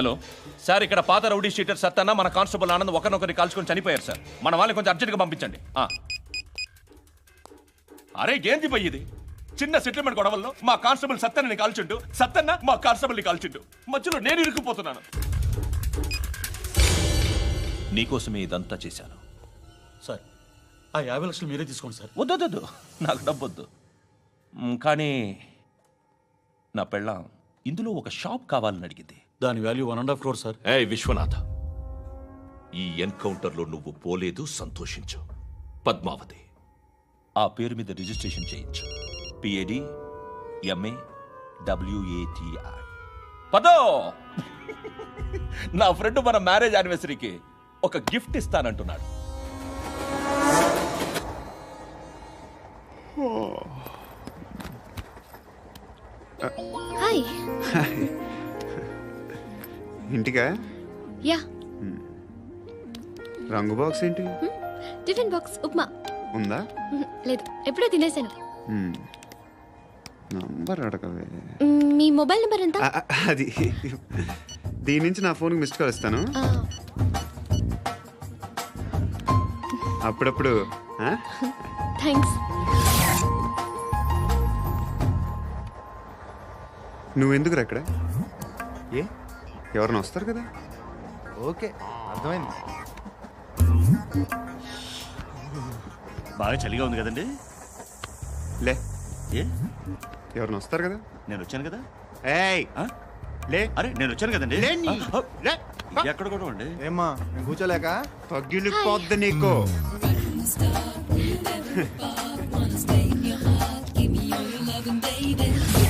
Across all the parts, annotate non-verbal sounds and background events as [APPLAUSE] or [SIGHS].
Hello. Sir ఇక్కడ పాత rowdy sheeter Sattanna మన కానిస్టేబుల్ ఆనంద్ ఒకరినొకరిని కాల్చుకొని చనిపోయారు సార్. మన వాళ్ళని కొంచెం అర్జెంట్గా పంపించండి. ఆ. అరే ఏంది పోయి ఇది? చిన్న సెటిల్మెంట్ గొడవల్లో మా కానిస్టేబుల్ సత్తన్నని కాల్చుండు సత్తన్న మా కానిస్టేబుల్ని కాల్చుండు. మధ్యలో నేను ఇరుక్కుపోతున్నాను. నీకోసమే ఇదంతా చేశాను. సార్ ఆ యాభై లక్షలు మీరే తీసుకోండి సార్. వద్దొద్దు నాకు డబ్బొద్దు. మ్, కానీ నా పెళ్ళాం ఇందులో ఒక షాప్ కావాలని అడిగింది. దాని value one and half crore sir. ఏ విశ్వనాథ ఈ ఎన్కౌంటర్లో నువ్వు పోలేదు సంతోషించు. పద్మావతి ఆ పేరు మీద రిజిస్ట్రేషన్ చేయించు. పిఏడి ఎంఏ డబ్ల్యూఏటిఐ పదో! నా ఫ్రెండ్ మన మ్యారేజ్ యానివర్సరీకి ఒక గిఫ్ట్ ఇస్తానంటున్నాడు. హాయ్. ఇంటికా? యా. రంగు బాక్స్ ఏంటి? Tiffin box upma. ఉందా? లేదు ఎప్పుడో తినేసాను. నంబర్ అడగవే. మీ మొబైల్ నెంబర్ ఎంత? అది. దీని నుంచి నా ఫోన్కి మిస్డ్ కాల్ ఇస్తాను. ఆ, అప్పుడప్పుడు? థ్యాంక్స్ నువ్వెందుకురా అక్కడ? ఏ? ఎవరైనా వస్తారు కదా? ఓకే అర్థమైంది. బాగా చలిగా ఉంది కదండి? లే. ఏ? ఎవరైనా వస్తారు కదా? నేను వచ్చాను కదా? ఏయ్! ఆ? లే. అరే నేను వచ్చాను కదండి. ఆ, లే. ఎక్కడ కూడా అండి ఏమ్మా నేను కూర్చోలేక? తగ్గిలిపోద్ది నీకు. ఎక్స్క్యూజ్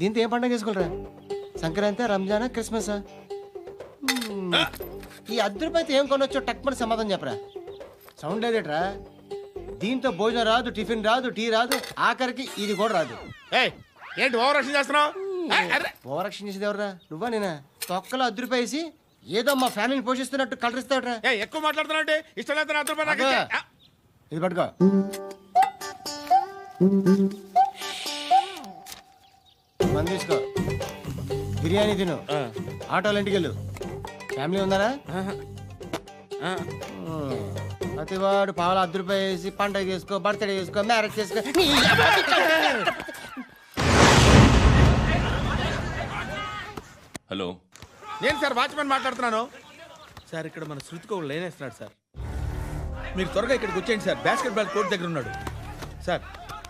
దీంతో ఏం పండగ చేసుకుంటారా సంక్రాంతి రంజానా క్రిస్మస్? ఈ అర్ధ రూపాయలతో ఏం కొనొచ్చో టక్మని సమాధానం చెప్పరా? సౌండ్ లేదేట్రా? దీంతో భోజనం రాదు టిఫిన్ రాదు టీ రాదు ఆఖరికి ఇది కూడా రాదు. ఏయ్ ఏంటి ఓవర్ చేస్తున్నావు? ఓవరాక్షన్ చేసేది ఎవరా నువ్వా నేనా? తొక్కలో అర్ధ రూపాయి వేసి ఏదో మా ఫ్యామిలీని పోషిస్తున్నట్టు కలరిస్తావుట్రా. ఏ ఎక్కువ మాట్లాడుతున్నావు అంటే ఇష్టం లేదు ఇది పట్టుకో. మంది తీసుకో బిర్యానీ తిను. ఆటోలు ఇంటికి వెళ్ళు. ఫ్యామిలీ ఉన్నారా. ప్రతివాడు పావుల అర్ధ రూపాయి వేసి పండగ చేసుకో బర్త్డే చేసుకో మ్యారేజ్ చేసుకో. నీ హలో. నేను సార్ వాచ్మెన్ మాట్లాడుతున్నాను? సార్ ఇక్కడ మన శృతికి ఒక లైన్ వేస్తున్నాడు సార్. మీరు త్వరగా ఇక్కడికి వచ్చేయండి సార్. బాస్కెట్ బాల్ కోర్ట్ దగ్గర ఉన్నాడు. సార్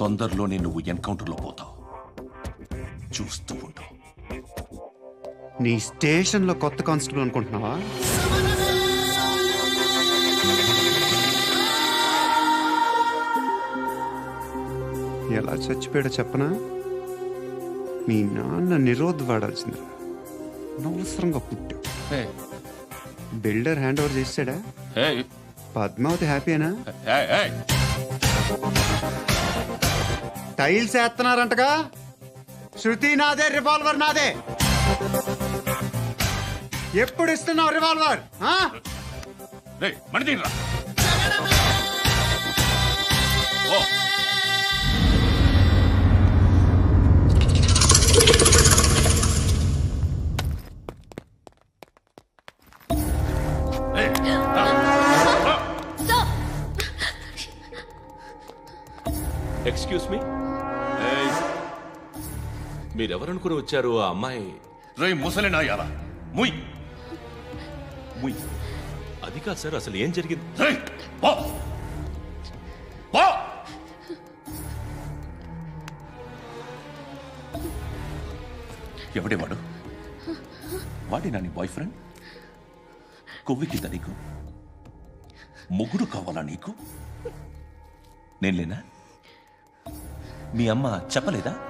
తొందరలోనే నువ్వు ఎన్కౌంటర్లో పోతావు. చూస్తూ ఉండు నీ స్టేషన్లో కొత్త కానిస్టేబుల్ అనుకుంటున్నావా? ఎలా చచ్చిపోయాడో చెప్పనా? మీ నాన్న నిరోధ్ వాడాల్సిందిరా. అనవసరంగా పుట్టావు. బిల్డర్ హ్యాండ్ ఓవర్ ఏయ్, పద్మావతి హ్యాపీనా. టైల్స్ వేస్తున్నారంటగా? శృతి నాదే రివాల్వర్ నాదే. ఎప్పుడు ఇస్తున్నావు రివాల్వర్ ఆ? మీరెవరనుకుని వచ్చారు ఆ అమ్మాయి? రేయ్ ముసలి నాయాల ముయ్. ముయ్. అది కాదు సార్ అసలు ఏం జరిగింది? పో. పో. ఎవడే వాడు? వాడి నా నీ బాయ్ ఫ్రెండ్ కొవ్వికింద నీకు? ముగ్గురు కావాలా నీకు? నేను లేనా మీ అమ్మ చెప్పలేదా?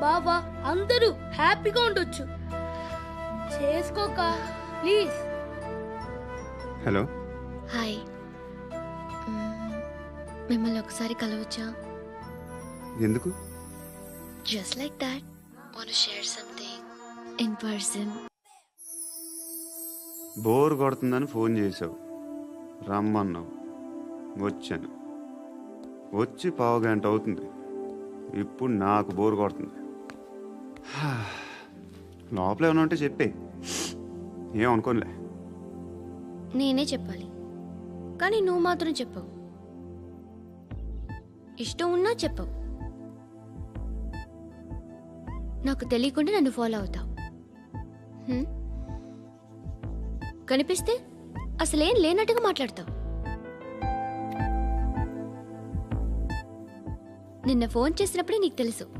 బావ అందరూ హ్యాపీగా ఉండొచ్చు. చేసుకోక ప్లీజ్. హలో. హాయ్. మిమ్మల్ని ఒకసారి కలవచ్చా? ఎందుకు? Just like that want share something in person bore కొడుతుందని phone చేసావు రమ్మన్నావు. వచ్చాను. వచ్చి పావు గంట అవుతుంది. ఇప్పుడు నాకు బోర్ కొడుతుంది. [SIGHS] లోపల ఏమైనా ఉంటే చెప్పే. ఏం అనుకోనిలే. నేనే చెప్పాలి. కానీ నువ్వు మాత్రం చెప్పవు. ఇష్టం ఉన్నా చెప్పవు. నాకు తెలియకుండా నన్ను ఫాలో అవుతావు. కనిపిస్తే అసలేం లేనట్టుగా మాట్లాడతావు. నిన్న ఫోన్ చేసినప్పుడే నీకు తెలుసు.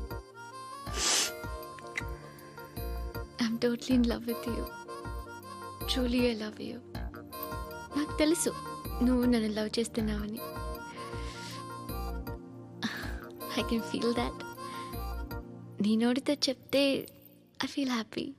totally in love with you truly I love you నాకు తెలుసు నువ్వు నన్ను లవ్ చేస్తున్నావని. ఐ కెన్ ఫీల్ దాట్ నీ నోటితో చెప్తే ఐ ఫీల్ హ్యాపీ